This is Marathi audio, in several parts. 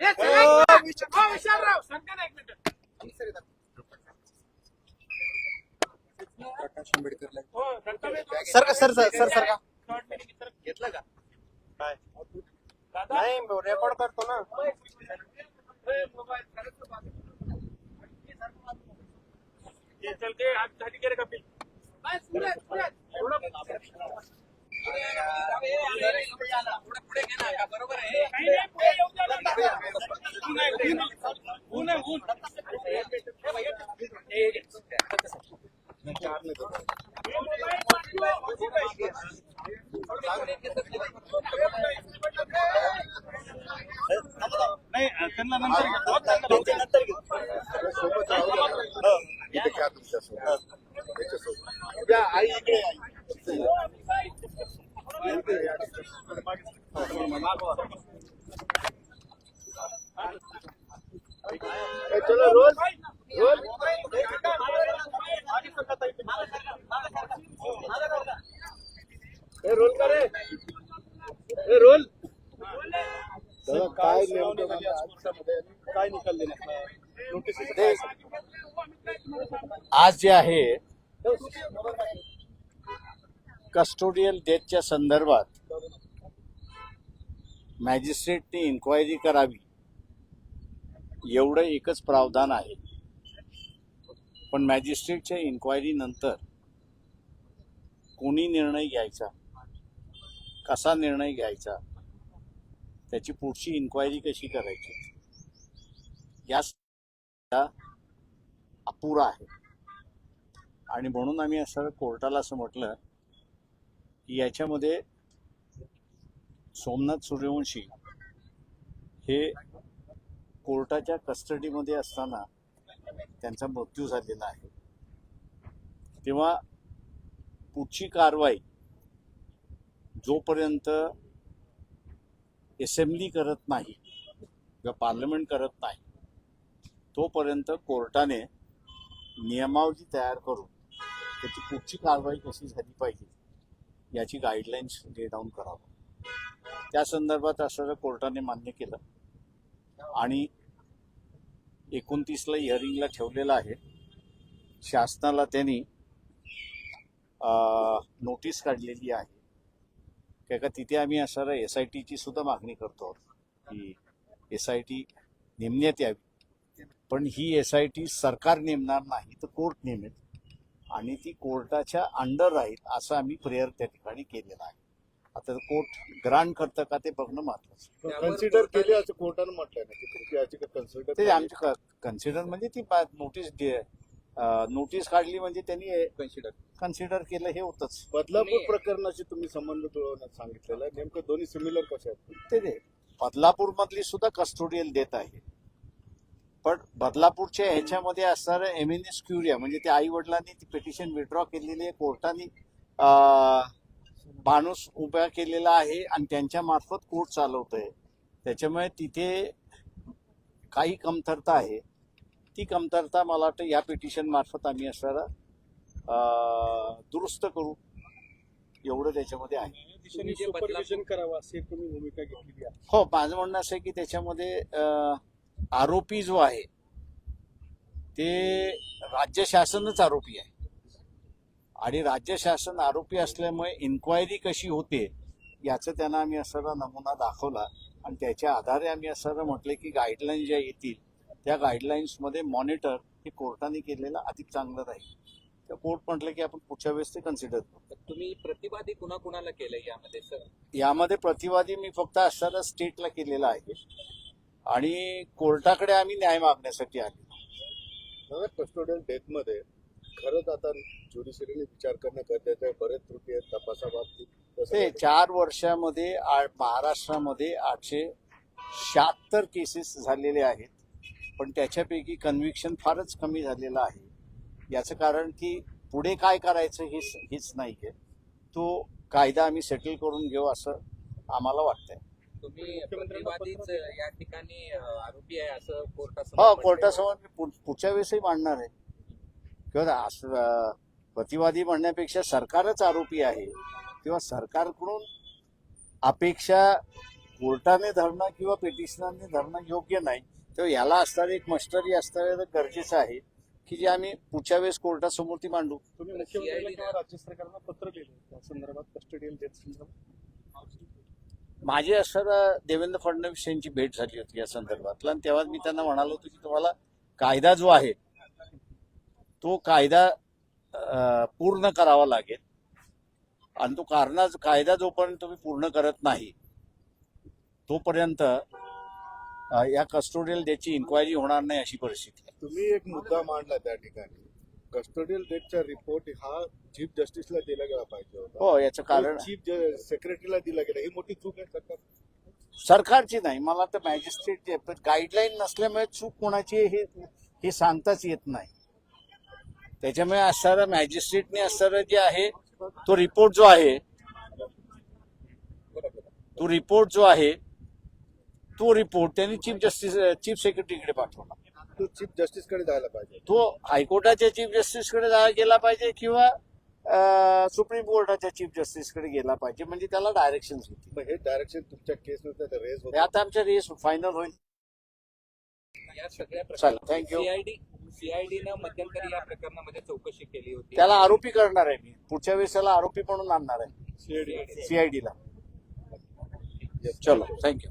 विशालराव, सांगा ना एक मिनिट. प्रकाश आंबेडकरला हो, दत्तात्रय सर का, सर, सर, सर, सर का? Short minute, sir. घेतलं का काय दादा. नाही रेकॉर्ड करतो ना ए, मोबाईल, खरंच तर बाजूला. ये, चल ते हात खाली करे कपिल बस, पुढे, पुढे. त्यांना नंतर नंतर. सोबत. हो, घ्या तुमच्यासोबत. त्याच्यासोबत. उद्या आई इकडे आई. चलो रोल रोल ए, रोल करे ए, रोल काय काय निकाल देण्यात नोटीस आज जे आहे कस्टोडियल डेथच्या संदर्भात मॅजिस्ट्रेटने इन्क्वायरी करावी. एवढं एकच प्रावधान आहे. पण मॅजिस्ट्रेटच्या इन्क्वायरी नंतर कोणी निर्णय घ्यायचा? कसा निर्णय घ्यायचा? त्याची पुढची इन्क्वायरी कशी करायची? या अपुरा आहे. आणि म्हणून आम्ही असं कोर्टाला असं म्हटलं याच्यामध्ये सोमनाथ सूर्यवंशी हे कोर्टाच्या कस्टडीमध्ये असताना त्यांचा मृत्यू झालेला आहे. तेव्हा पुढची कारवाई जोपर्यंत असेंब्ली करत नाही किंवा पार्लमेंट करत नाही तोपर्यंत कोर्टाने नियमावली तयार करून त्याची पुढची कारवाई कशी झाली पाहिजे याची गाईडलाईन्स ले डाऊन करावं. त्या संदर्भात असं कोर्टाने मान्य केलं. आणि एकोणतीसला हिअरिंगला ठेवलेलं आहे. शासनाला त्यांनी नोटीस काढलेली आहे. काय का तिथे आम्ही असं एस आय टीची सुद्धा मागणी करतो की एस आय टी नेमण्यात यावी. पण ही एस आय टी सरकार नेमणार नाही तर कोर्ट नेमेल. आणि ती कोर्टाच्या अंडर राहील असं आम्ही प्रेयर त्या ठिकाणी केलेला आहे. आता कोर्ट ग्रांट करतं का ते बघणं महत्वाचं कन्सिडर केले असं कोर्टानं म्हटलंय ना की तुमची याचिका कन्सिडर ते आमचे कन्सिडर म्हणजे ती नोटीस नोटीस काढली म्हणजे त्यांनी कन्सिडर कन्सिडर केलं हे होतच. बदलापूर प्रकरणाशी तुम्ही संबंध जुळवण्यात सांगितलेलं आहे. नेमकं दोन्ही सिमिलर कसे आहेत? ते ते बदलापूर मधली सुद्धा कस्टोडियल देत आहे. पण बदलापूरच्या ह्याच्यामध्ये असणारं एम एन एस क्युरिया म्हणजे त्या आई वडिलांनी ती पिटिशन विड्रॉ केलेली आहे. कोर्टाने अं, माणूस उभा केलेला आहे आणि त्यांच्या मार्फत कोर्ट चालवतोय. त्याच्यामुळे तिथे काही कमतरता आहे. ती कमतरता मला वाटतं या पिटिशन मार्फत आम्ही असणारा अं, दुरुस्त करू. एवढं त्याच्यामध्ये आहे. दिशेने सुपरविजन करावं अशी तुम्ही भूमिका घेतलेली आहे. हो माझं म्हणणं असं आहे की त्याच्यामध्ये अं, आरोपी जो आहे ते राज्य शासनच आरोपी आहे. आणि राज्य शासन आरोपी असल्यामुळे इन्क्वायरी कशी होते याचं त्यांना आम्ही असा नमुना दाखवला. आणि त्याच्या आधारे आम्ही असं म्हटलं की गाईडलाईन ज्या येतील त्या गाईडलाईन्समध्ये मॉनिटर हे कोर्टाने केलेलं अधिक चांगलं राहील. तर कोर्ट म्हटलं की आपण पुढच्या वेळेस ते कन्सिडर करू. तुम्ही प्रतिवादी कुणा कुणाला केलंय यामध्ये सर? यामध्ये प्रतिवादी मी फक्त असणारा स्टेटला केलेला आहे. आणि कोर्टाकडे आम्ही न्याय मागण्यासाठी आले. कस्टोडियल डेथमध्ये खरंच आता ज्युडिशरीने विचार करणं गरजेचं आहे. बरेच त्रुटी आहेत तपासाबाबतीत. तसं ते चार वर्षामध्ये महाराष्ट्रामध्ये आठशे शहात्तर केसेस झालेले आहेत. पण त्याच्यापैकी कन्व्हिक्शन फारच कमी झालेलं आहे. याचं कारण की पुढे काय करायचं हे हेच नाही आहे तो कायदा आम्ही सेटल करून घेऊ असं आम्हाला वाटतंय. तुम्ही प्रतिवादीच या ठिकाणी आरोपी आहे असं कोर्टासमोर हो. कोर्टासमोर मी पुढ- पुढच्या वेळेसही मांडणार आहे. किंवा प्रतिवादी म्हणण्यापेक्षा सरकारच आरोपी आहे. किंवा सरकारकडून अपेक्षा कोर्टाने धरणं किंवा पिटिशनरने धरणं योग्य नाही तेव्हा याला असणारी एक मस्टरी असणं गरजेचं आहे की जे आम्ही पुढच्या वेळेस कोर्टासमोर ती मांडू. तुम्ही राज्य सरकारला पत्र लिहिलं त्या संदर्भात कस्टडियल डेथ संदर्भात माझी असताना देवेंद्र फडणवीस यांची भेट झाली होती या संदर्भातला. आणि तेव्हा मी त्यांना म्हणालो होतो की तुम्हाला कायदा जो आहे तो कायदा पूर्ण करावा लागेल. आणि तो कारणा कायदा जोपर्यंत तुम्ही पूर्ण करत नाही तोपर्यंत या कस्टोडियल त्याची इन्क्वायरी होणार नाही अशी परिस्थिती तुम्ही एक मुद्दा मांडला त्या ठिकाणी. कस्टोडियल डेटचा रिपोर्ट हा चीफ जस्टिसला दिला गेला पाहिजे होता. हो याचं कारण चीफ सेक्रेटरीला दिला गेला. ही मोठी चूक आहे सरकार. सरकारची नाही मला तर मॅजिस्ट्रेट गाईडलाईन नसल्यामुळे चूक कोणाची हे हे सांगताच येत नाही. त्याच्यामुळे असणारं मॅजिस्ट्रेटने असणारं जे आहे तो रिपोर्ट जो आहे तो रिपोर्ट जो आहे तो रिपोर्ट त्यांनी चीफ जस्टिस चीफ सेक्रेटरीकडे पाठवला. तो चीफ जस्टिसकडे जायला पाहिजे. तो हायकोर्टाच्या चीफ जस्टिसकडे जा- गेला पाहिजे किंवा सुप्रीम कोर्टाच्या चीफ जस्टिसकडे गेला पाहिजे? म्हणजे त्याला डायरेक्शन होती. मग हे डायरेक्शन तुमच्या केस मध्ये रेज हे होते. आता आमच्या रेस फायनल होईल. या सगळ्या thank you. सीआयडी सीआयडीनं मध्यंतरी या प्रकरणामध्ये चौकशी केली होती. त्याला आरोपी करणार आहे मी. पुढच्या वेळेस त्याला आरोपी म्हणून आणणार आहे. CID. सीआयडीला चलो थँक्यू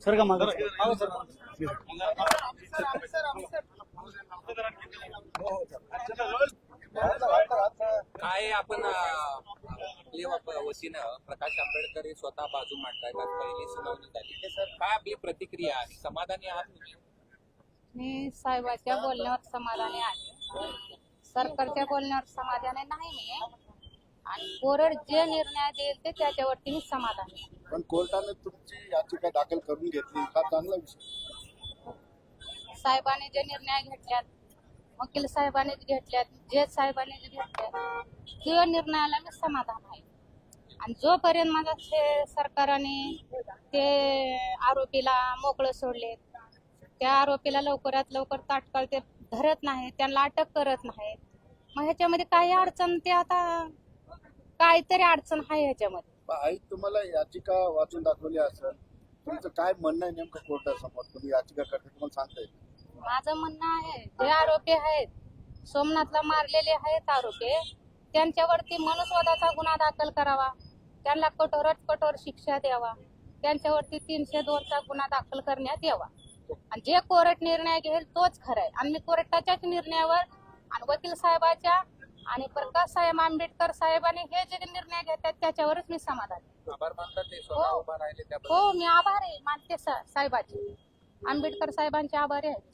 सर का मागं काय आपण अं, आपल्या वतीनं प्रकाश आंबेडकर हे स्वतः बाजू मांडताय आज पहिली सुनावणी झाली. सर काय आपली प्रतिक्रिया आहे? समाधानी आहात मी साहेबाच्या बोलण्यावर समाधानी आहे. सरकारच्या बोलण्यावर समाधानी नाही मी. आणि कोरड जे निर्णय देईल ते त्याच्यावरती मी समाधानी आहे. पण कोर्टाने तुमची याचिका दाखल करून घेतली. हा चांगला विषय. साहेबांनी जे निर्णय घेतल्यात वकील साहेबांनी घेतल्यात जे साहेबांनी जे घेतल्यात त्या निर्णयाला मी समाधान आहे. आणि जोपर्यंत माझा सरकारने ते आरोपीला मोकळं सोडले त्या आरोपीला लवकरात लवकर तात्काळ ते धरत नाही त्यांना अटक करत नाही. मग ह्याच्यामध्ये काही अडचण ते आता काहीतरी अडचण आहे ह्याच्यामध्ये. आई तुम्हाला याचिका वाचून दाखवली असेल तुमचं काय म्हणणं आहे नेमकं कोर्टासमोर? तुम्ही याचिका करता तुम्हाला सांगता येईल. माझं म्हणणं आहे जे आरोपी आहेत सोमनाथला मारलेले आहेत आरोपी त्यांच्यावरती मनुस्वादाचा गुन्हा दाखल करावा त्यांना कठोरात कठोर शिक्षा द्यावा त्यांच्यावरती तीनशे दोनचा गुन्हा दाखल करण्यात यावा. आणि जे कोर्ट निर्णय घेईल तोच खरं आहे आणि मी कोर्टाच्याच निर्णयावर आणि वकील साहेबाच्या आणि प्रकाश साहेब आंबेडकर साहेबांनी हे जे निर्णय घेतात त्याच्यावरच मी समाधान आहे. आभार मानतात ते? स्वतः हो. उभा राहिले त्याबद्दल? हो मी आभार आहे मानते सा- साहेबाचे. आंबेडकर साहेबांचे आभारी आहे.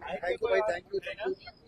Thank you thank you